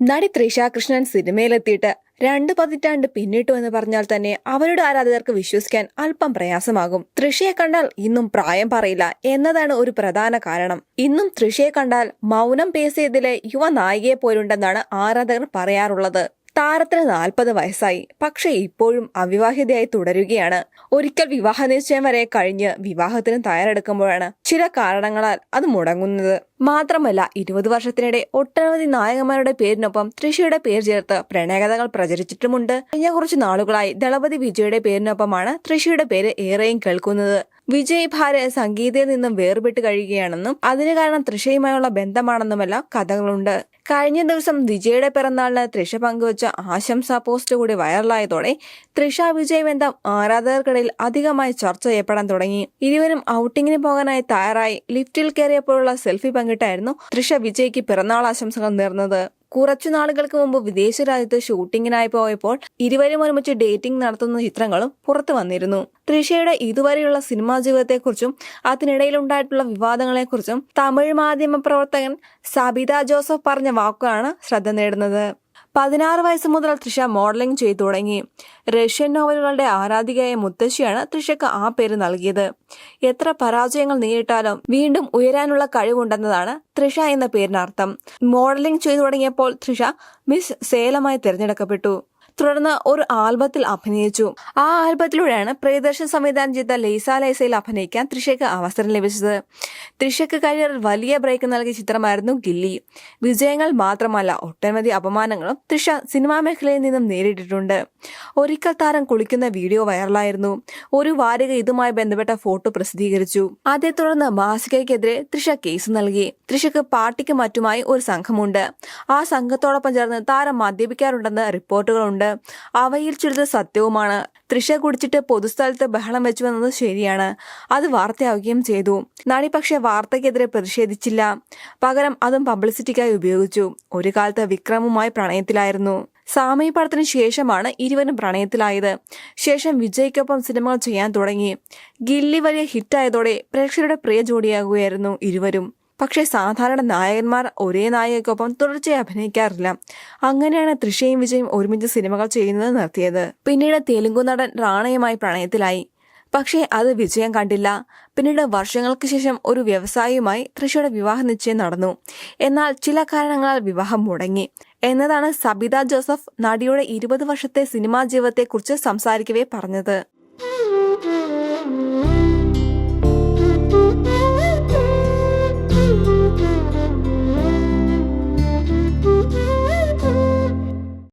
നടി ത്രിഷ കൃഷ്ണൻ സിനിമയിലെത്തിയിട്ട് രണ്ട് പതിറ്റാണ്ട് പിന്നിട്ടു എന്ന് പറഞ്ഞാൽ തന്നെ അവരുടെ ആരാധകർക്ക് വിശ്വസിക്കാൻ അല്പം പ്രയാസമാകും. തൃഷയെ കണ്ടാൽ ഇന്നും പ്രായം പറയില്ല എന്നതാണ് ഒരു പ്രധാന കാരണം. ഇന്നും തൃഷയെ കണ്ടാൽ മൗനം പേസിയതിലെ യുവ നായികയെ പോലുണ്ടെന്നാണ് ആരാധകർ പറയാറുള്ളത്. താരത്തിന് നാൽപ്പത് വയസ്സായി. പക്ഷേ ഇപ്പോഴും അവിവാഹിതയായി തുടരുകയാണ്. ഒരിക്കൽ വിവാഹ നിശ്ചയം വരെ കഴിഞ്ഞ് വിവാഹത്തിന് തയ്യാറെടുക്കുമ്പോഴാണ് ചില കാരണങ്ങളാൽ അത് മുടങ്ങുന്നത്. മാത്രമല്ല ഇരുപത് വർഷത്തിനിടെ ഒട്ടനവധി നായകന്മാരുടെ പേരിനൊപ്പം തൃശയുടെ പേര് ചേർത്ത് പ്രണയകഥകൾ പ്രചരിച്ചിട്ടുമുണ്ട്. കഴിഞ്ഞ കുറച്ച് നാളുകളായി ദളപതി വിജയുടെ പേരിനൊപ്പമാണ് തൃശയുടെ പേര് ഏറെയും കേൾക്കുന്നത്. വിജയ് ഭാര്യ സംഗീതയിൽ നിന്നും വേർപെട്ട് കഴിയുകയാണെന്നും അതിന് കാരണം തൃഷയുമായുള്ള ബന്ധമാണെന്നുമെല്ലാം കഥകളുണ്ട്. കഴിഞ്ഞ ദിവസം വിജയുടെ പിറന്നാളിന് തൃഷ പങ്കുവച്ച ആശംസാ പോസ്റ്റ് കൂടി വൈറലായതോടെ തൃഷ വിജയ് ബന്ധം ആരാധകർക്കിടയിൽ അധികമായി ചർച്ച ചെയ്യപ്പെടാൻ തുടങ്ങി. ഇരുവരും ഔട്ടിങ്ങിന് പോകാനായി തയ്യാറായി. ലിഫ്റ്റിൽ കയറിയപ്പോഴുള്ള സെൽഫി പങ്കിട്ടായിരുന്നു തൃഷ വിജയ്ക്ക് പിറന്നാൾ ആശംസകൾ നേർന്നത്. കുറച്ചു നാളുകൾക്ക് മുമ്പ് വിദേശ രാജ്യത്ത് ഷൂട്ടിങ്ങിനായി പോയപ്പോൾ ഇരുവരും ഒരുമിച്ച് ഡേറ്റിംഗ് നടത്തുന്ന ചിത്രങ്ങളും പുറത്തു വന്നിരുന്നു. ത്രിഷയുടെ ഇതുവരെയുള്ള സിനിമാ ജീവിതത്തെക്കുറിച്ചും അതിനിടയിലുണ്ടായിട്ടുള്ള വിവാദങ്ങളെക്കുറിച്ചും തമിഴ് മാധ്യമ പ്രവർത്തകൻ സബിത ജോസഫ് പറഞ്ഞ വാക്കുകളാണ് ശ്രദ്ധ നേടുന്നത്. പതിനാറ് വയസ്സ് മുതൽ തൃഷ മോഡലിംഗ് ചെയ്തു തുടങ്ങി. റഷ്യൻ നോവലുകളുടെ ആരാധികയായ മുത്തശ്ശിയാണ് തൃഷയ്ക്ക് ആ പേര് നൽകിയത്. എത്ര പരാജയങ്ങൾ നേരിട്ടാലും വീണ്ടും ഉയരാനുള്ള കഴിവുണ്ടെന്നതാണ് തൃഷ എന്ന പേരിനർത്ഥം. മോഡലിംഗ് ചെയ്തു തുടങ്ങിയപ്പോൾ തൃഷ മിസ് സേലമായി തിരഞ്ഞെടുക്കപ്പെട്ടു. തുടർന്ന് ഒരു ആൽബത്തിൽ അഭിനയിച്ചു. ആ ആൽബത്തിലൂടെയാണ് പ്രിയദർശൻ സംവിധാനം ചെയ്ത ലൈസ ലൈസയിൽ അഭിനയിക്കാൻ തൃഷയ്ക്ക് അവസരം ലഭിച്ചത്. ത്രിഷയ്ക്ക് കരിയറിൽ വലിയ ബ്രേക്ക് നൽകിയ ചിത്രമായിരുന്നു ഗില്ലി. വിജയങ്ങൾ മാത്രമല്ല ഒട്ടനവധി അപമാനങ്ങളും തൃഷ സിനിമാ മേഖലയിൽ നിന്നും നേരിട്ടിട്ടുണ്ട്. ഒരിക്കൽ താരം കുളിക്കുന്ന വീഡിയോ വൈറലായിരുന്നു. ഒരു വാരിക ഇതുമായി ബന്ധപ്പെട്ട ഫോട്ടോ പ്രസിദ്ധീകരിച്ചു. അതേ തുടർന്ന് മാസികയ്ക്കെതിരെ ത്രിഷ കേസ് നൽകി. തൃഷയ്ക്ക് പാർട്ടിക്ക് മറ്റുമായി ഒരു സംഘമുണ്ട്. ആ സംഘത്തോടൊപ്പം ചേർന്ന് താരം മദ്യപിക്കാറുണ്ടെന്ന് റിപ്പോർട്ടുകളുണ്ട്. അവയിൽ ചിലത് സത്യവുമാണ്. തൃശ കുടിച്ചിട്ട് പൊതുസ്ഥലത്ത് ബഹളം വെച്ചു വന്നത് ശരിയാണ്. അത് വാർത്തയാവുകയും ചെയ്തു. നടി പക്ഷെ വാർത്തയ്ക്കെതിരെ പ്രതിഷേധിച്ചില്ല. പകരം അതും പബ്ലിസിറ്റിക്കായി ഉപയോഗിച്ചു. ഒരു കാലത്ത് വിക്രമുമായി പ്രണയത്തിലായിരുന്നു. സാമയ പടത്തിന് ശേഷമാണ് ഇരുവരും പ്രണയത്തിലായത്. ശേഷം വിജയ്ക്കൊപ്പം സിനിമകൾ ചെയ്യാൻ തുടങ്ങി. ഗില്ലി വലിയ ഹിറ്റായതോടെ പ്രേക്ഷകരുടെ പ്രിയ ജോഡിയാകുകയായിരുന്നു ഇരുവരും. പക്ഷേ സാധാരണ നായകന്മാർ ഒരേ നായകക്കൊപ്പം തുടർച്ചയായി അഭിനയിക്കാറില്ല. അങ്ങനെയാണ് തൃശയും വിജയും ഒരുമിച്ച് സിനിമകൾ ചെയ്യുന്നത് നിർത്തിയത്. പിന്നീട് തെലുങ്കു നടൻ റാണയുമായി പ്രണയത്തിലായി. പക്ഷേ അത് വിജയം കണ്ടില്ല. പിന്നീട് വർഷങ്ങൾക്ക് ശേഷം ഒരു വ്യവസായിയുമായി തൃശയുടെ വിവാഹ നിശ്ചയം നടന്നു. എന്നാൽ ചില കാരണങ്ങളാൽ വിവാഹം മുടങ്ങി. എന്നതാണ് സബിത ജോസഫ് നടിയുടെ ഇരുപത് വർഷത്തെ സിനിമാ ജീവിതത്തെക്കുറിച്ച് സംസാരിക്കവേ പറഞ്ഞത്.